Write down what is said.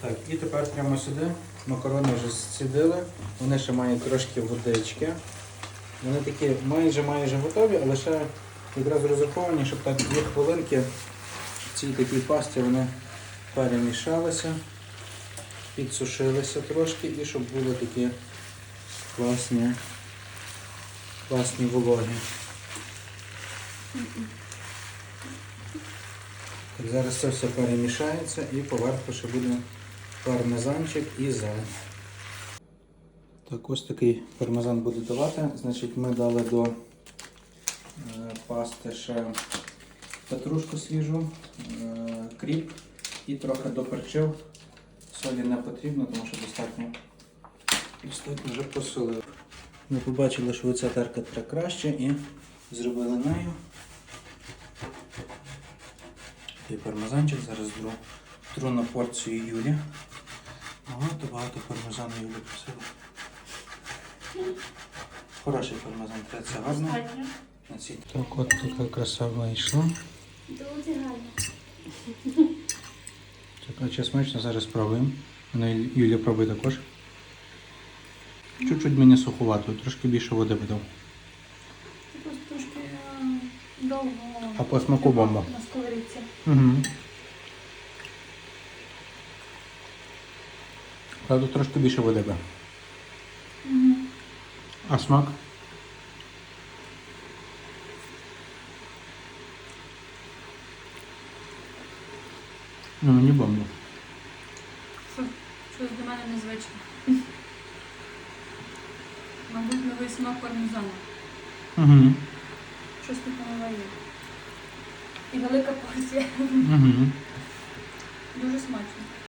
Так, і тепер прямо сюди. Макарони вже зцідили. Вони ще мають трошки водички. Вони такі майже майже готові, але ще якраз розраховані, щоб так дві хвилинки в цій такій пасті вони перемішалися, підсушилися трошки і щоб були такі класні, класні вологі. Так, зараз це все перемішається і поверху ще буде пармезанчик і зелень. Так, ось такий пармезан буде давати. Значить, ми дали до е, пасти ще петрушку свіжу, е, кріп і трохи доперчив. Солі не потрібно, тому що достатньо, достатньо вже посолив. Ми побачили, що ця терка треба краще і зробили нею. І пармезанчик зараз тру на порцію Юлі. Багато-багато пармезану Юлі просила. Хороший пармезан, це гарно. Так, от така краса вийшла. Дуже гарно. Така чи смачно, зараз спробуємо. Вона Юля пробує також. Чуть-чуть мені суховато, трошки більше води видав. Це просто трошки е, довго. А по смаку бомба. На сковорідці. Угу. Правда, трошки більше води би. Мгм. А смак? Ну, мені бомба. Щось до мене незвичне. Мабуть, новий смак пармезану. Угу. Щось тут нове є. І велика порція. Угу.